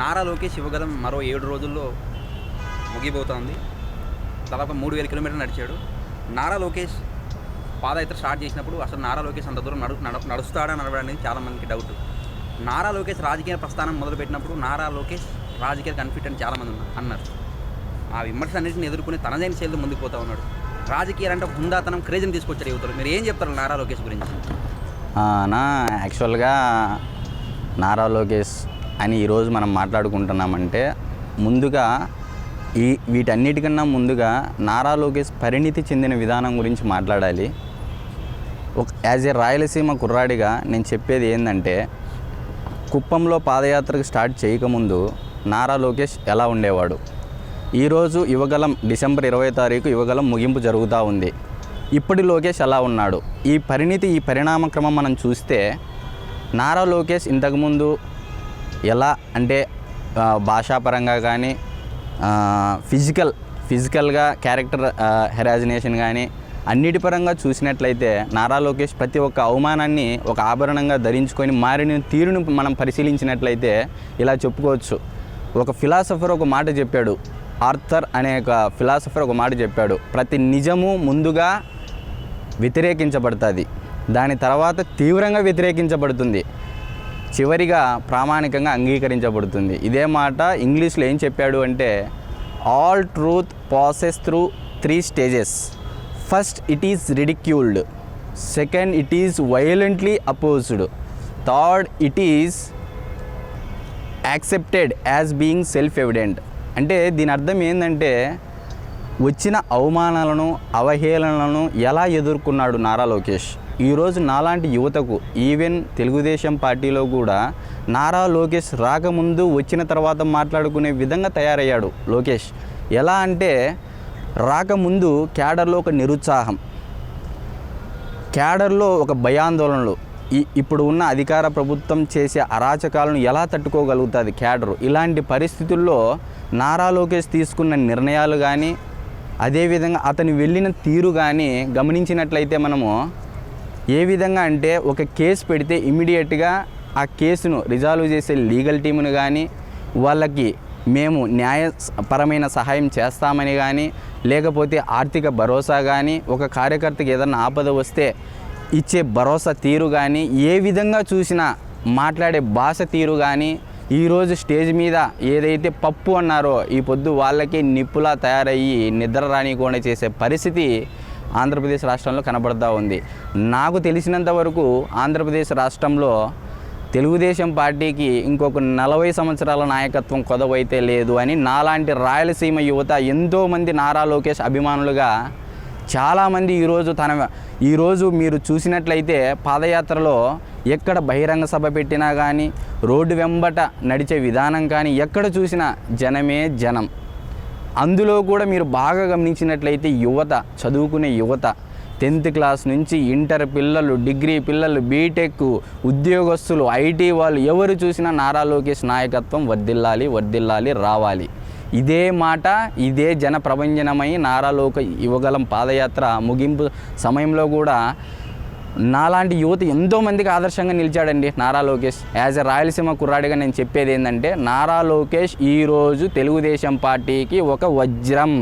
నారా లోకేష్ ఇవ్వగలం మరో ఏడు రోజుల్లో ముగిపోతోంది దాదాపు మూడు వేల కిలోమీటర్లు నడిచాడు. నారా లోకేష్ పాదయాత్ర స్టార్ట్ చేసినప్పుడు అసలు నారా లోకేష్ అంత దూరం నడు నడు నడుస్తాడా నడవడానికి చాలామందికి డౌట్ నారా లోకేష్ రాజకీయ ప్రస్థానం మొదలుపెట్టినప్పుడు నారా లోకేష్ రాజకీయ కన్ఫిట్ అని చాలామంది ఉన్నారు అన్నారు. ఆ విమర్శలన్నింటిని ఎదుర్కొని తనదైన శైలిలో ముందుకు పోతా ఉన్నాడు. రాజకీయాలు అంటే హుందాతనం క్రేజ్ని తీసుకొచ్చారు యువతలు. మీరు ఏం చెప్తారు నారా లోకేష్ గురించి? నా యాక్చువల్గా నారా లోకేష్ అని ఈరోజు మనం మాట్లాడుకుంటున్నామంటే ముందుగా ఈ వీటన్నిటికన్నా ముందుగా నారా లోకేష్ పరిణితి చెందిన విధానం గురించి మాట్లాడాలి. ఒక యాజ్ ఏ రాయలసీమ కుర్రాడిగా నేను చెప్పేది ఏంటంటే కుప్పంలో పాదయాత్రకు స్టార్ట్ చేయకముందు నారా లోకేష్ ఎలా ఉండేవాడు? ఈరోజు యువగలం డిసెంబర్ ఇరవై తారీఖు యువగలం ముగింపు జరుగుతూ ఉంది. ఇప్పటి లోకేష్ ఎలా ఉన్నాడు. ఈ పరిణితి ఈ పరిణామక్రమం మనం చూస్తే నారా లోకేష్ ఇంతకుముందు ఎలా అంటే భాషాపరంగా కానీ ఫిజికల్ ఫిజికల్గా క్యారెక్టర్ హెరాజినేషన్ కానీ అన్నిటి పరంగా చూసినట్లయితే నారా లోకేష్ ప్రతి ఒక్క అవమానాన్ని ఒక ఆభరణంగా ధరించుకొని మారిన తీరును మనం పరిశీలించినట్లయితే ఇలా చెప్పుకోవచ్చు. ఒక ఫిలాసఫర్ ఒక మాట చెప్పాడు. ఆర్థర్ అనే ఒక ఫిలాసఫర్ ఒక మాట చెప్పాడు. ప్రతి నిజము ముందుగా వ్యతిరేకించబడుతుంది. దాని తర్వాత తీవ్రంగా వ్యతిరేకించబడుతుంది. చివరిగా ప్రామాణికంగా అంగీకరించబడుతుంది. ఇదే మాట ఇంగ్లీష్లో ఏం చెప్పాడు అంటే all truth passes through three stages first it is ridiculed second it is violently opposed third it is accepted as being self evident అంటే దీని అర్థం ఏంటంటే వచ్చిన అవమానాలను అవహేళనలను ఎలా ఎదుర్కొన్నాడు నారా లోకేష్? ఈరోజు నాలాంటి యువతకు ఈవెన్ తెలుగుదేశం పార్టీలో కూడా నారా లోకేష్ రాకముందు వచ్చిన తర్వాత మాట్లాడుకునే విధంగా తయారయ్యాడు లోకేష్. ఎలా అంటే రాకముందు క్యాడర్లో ఒక నిరుత్సాహం క్యాడర్లో ఒక భయాందోళనలు ఈ ఇప్పుడు ఉన్న అధికార ప్రభుత్వం చేసే అరాచకాలను ఎలా తట్టుకోగలుగుతుంది క్యాడరు? ఇలాంటి పరిస్థితుల్లో నారా లోకేష్ తీసుకున్న నిర్ణయాలు కానీ అదేవిధంగా అతను వెళ్ళిన తీరు కానీ గమనించినట్లయితే మనము ఏ విధంగా అంటే ఒక కేసు పెడితే ఇమీడియట్గా ఆ కేసును రిజాల్వ్ చేసే లీగల్ టీమును కానీ వాళ్ళకి మేము న్యాయపరమైన సహాయం చేస్తామని కానీ లేకపోతే ఆర్థిక భరోసా కానీ ఒక కార్యకర్తకి ఏదైనా ఆపద వస్తే ఇచ్చే భరోసా తీరు కానీ ఏ విధంగా చూసినా మాట్లాడే భాష తీరు కానీ ఈరోజు స్టేజ్ మీద ఏదైతే పప్పు అన్నారో ఈ పొద్దు వాళ్ళకి నిప్పులా తయారయ్యి నిద్ర రానికుండా చేసే పరిస్థితి ఆంధ్రప్రదేశ్ రాష్ట్రంలో కనబడతా ఉంది. నాకు తెలిసినంత వరకు ఆంధ్రప్రదేశ్ రాష్ట్రంలో తెలుగుదేశం పార్టీకి ఇంకొక నలభై సంవత్సరాల నాయకత్వం కొదవైతే లేదు అని నాలాంటి రాయలసీమ యువత ఎంతోమంది నారా లోకేష్ అభిమానులుగా చాలామంది ఈరోజు తన ఈరోజు మీరు చూసినట్లయితే పాదయాత్రలో ఎక్కడ బహిరంగ సభ పెట్టినా కానీ రోడ్డు వెంబట నడిచే విధానం కానీ ఎక్కడ చూసినా జనమే జనం. అందులో కూడా మీరు బాగా గమనించినట్లయితే యువత చదువుకునే యువత టెన్త్ క్లాస్ నుంచి ఇంటర్ పిల్లలు డిగ్రీ పిల్లలు బీటెక్ ఉద్యోగస్తులు ఐటీ వాళ్ళు ఎవరు చూసినా నారా లోకేష్ నాయకత్వం వర్దిల్లాలి వర్దిల్లాలి రావాలి. ఇదే మాట ఇదే జన ప్రభంజనమై నారా లోక యువగలం పాదయాత్ర ముగింపు సమయంలో కూడా నాలాంటి యువత ఎంతోమందికి ఆదర్శంగా నిలిచాడండి నారా లోకేష్. యాజ్ ఎ రాయలసీమ కుర్రాడిగా నేను చెప్పేది ఏంటంటే నారా లోకేష్ ఈరోజు తెలుగుదేశం పార్టీకి ఒక వజ్రం.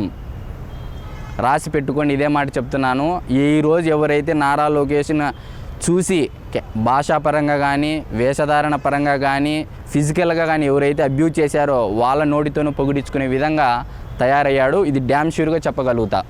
రాసి పెట్టుకొని ఇదే మాట చెప్తున్నాను. ఈరోజు ఎవరైతే నారా లోకేష్ని చూసి భాషాపరంగా కానీ వేషధారణ పరంగా కానీ ఫిజికల్గా కానీ ఎవరైతే అబ్యూజ్ చేశారో వాళ్ళ నోటితోనూ పొగిడించుకునే విధంగా తయారయ్యాడు. ఇది డ్యామ్ షూర్గా చెప్పగలుగుతా.